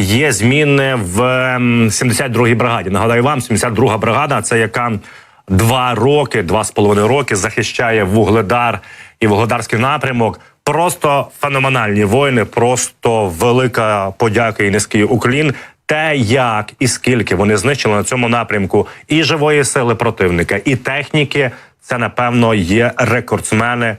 є зміни в ем, 72-й бригаді. Нагадаю вам, 72-га бригада це яка два роки, два з половиною роки захищає вугледар і вугледарський напрямок. Просто феноменальні воїни, просто велика подяка і низький уклін. Те, як і скільки вони знищили на цьому напрямку і живої сили противника, і техніки, це напевно є рекордсмени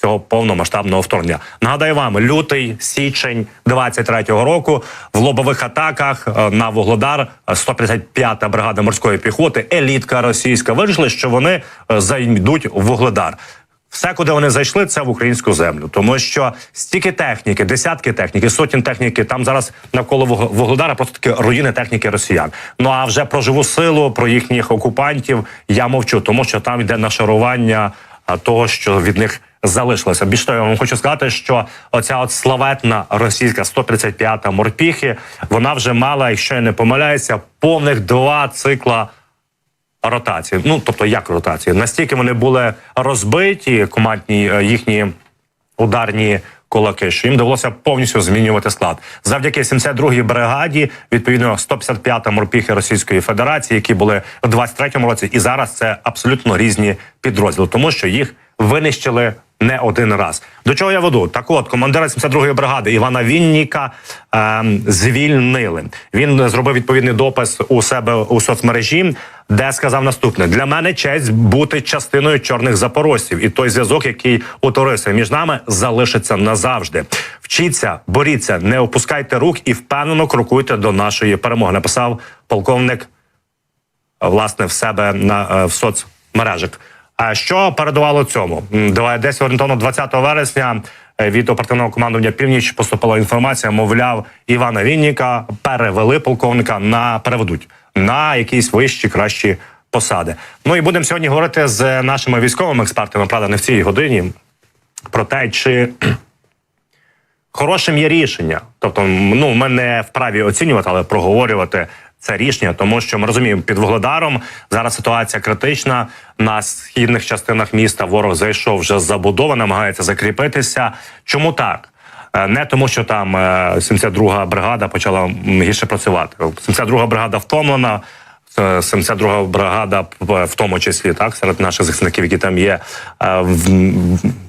цього повномасштабного вторгнення. Нагадаю вам, лютий січень 23-го року в лобових атаках е, на Вугледар е, 155-та бригада морської піхоти, елітка російська, вирішили, що вони е, зайдуть в Вугледар. Все, куди вони зайшли, це в українську землю, тому що стільки техніки, десятки техніки, сотні техніки. Там зараз навколо Вуг- Вугледара просто такі руїни техніки росіян. Ну а вже про живу силу, про їхніх окупантів я мовчу, тому що там йде нашарування того, що від них залишилося. Більш того, я вам хочу сказати, що оця от славетна російська 135-та морпіхи, вона вже мала, якщо я не помиляюся, повних два цикла ротації. Ну тобто, як ротації? Настільки вони були розбиті, командні е, їхні ударні кулаки, що їм довелося повністю змінювати склад. Завдяки 72-й бригаді, відповідно 155-та морпіхи Російської Федерації, які були в 23-му році, і зараз це абсолютно різні підрозділи, тому що їх винищили. Не один раз до чого я веду? Так, от командира 72-ї бригади Івана Вінніка ем, звільнили. Він зробив відповідний допис у себе у соцмережі, де сказав наступне: для мене честь бути частиною чорних запорожців, і той зв'язок, який утворився між нами, залишиться назавжди. Вчіться, боріться, не опускайте рук і впевнено крокуйте до нашої перемоги. Написав полковник власне в себе на е, в соцмережах. А що передувало цьому? Десь орієнтовно 20 вересня е, від оперативного командування північ поступила інформація. Мовляв, Івана Вінніка перевели полковника на переведуть на якісь вищі кращі посади. Ну і будемо сьогодні говорити з нашими військовими експертами, правда, не в цій годині. Про те, чи хорошим є рішення. Тобто, ну ми не вправі оцінювати, але проговорювати це рішення, тому що ми розуміємо, під вугледаром зараз ситуація критична. На східних частинах міста ворог зайшов вже з забудови, намагається закріпитися. Чому так? Е, Не тому, що там е, 72-га бригада почала гірше працювати. 72-га бригада втомлена. Е, 72-га бригада, в тому числі так, серед наших захисників, які там є е, в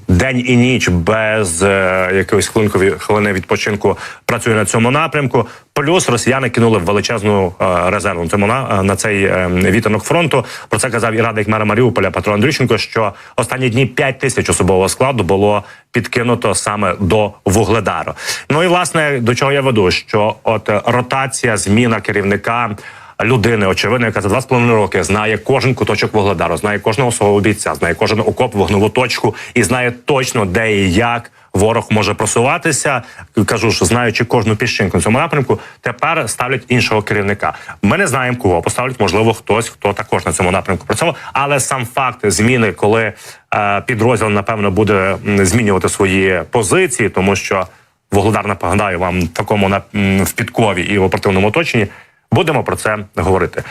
день і ніч без е, якоїсь хвилинкові хвилини відпочинку працює на цьому напрямку. Плюс росіяни кинули величезну е, резерву на цьому на, на цей е, вітанок фронту. Про це казав і радник мера Маріуполя Петро Андрющенко. Що останні дні 5 тисяч особового складу було підкинуто саме до вугледару. Ну і власне до чого я веду, що от е, ротація, зміна керівника людини, очевидно, яка за два з половиною роки знає кожен куточок вугледару, знає кожного свого бійця, знає кожен окоп, вогневу точку і знає точно, де і як ворог може просуватися. Кажу, що знаючи кожну піщинку на цьому напрямку, тепер ставлять іншого керівника. Ми не знаємо кого поставлять, можливо, хтось, хто також на цьому напрямку працював. Але сам факт зміни, коли е, підрозділ напевно буде змінювати свої позиції, тому що Вугледар, нагадаю вам, такому на в підкові і в оперативному оточенні. Будемо про це говорити.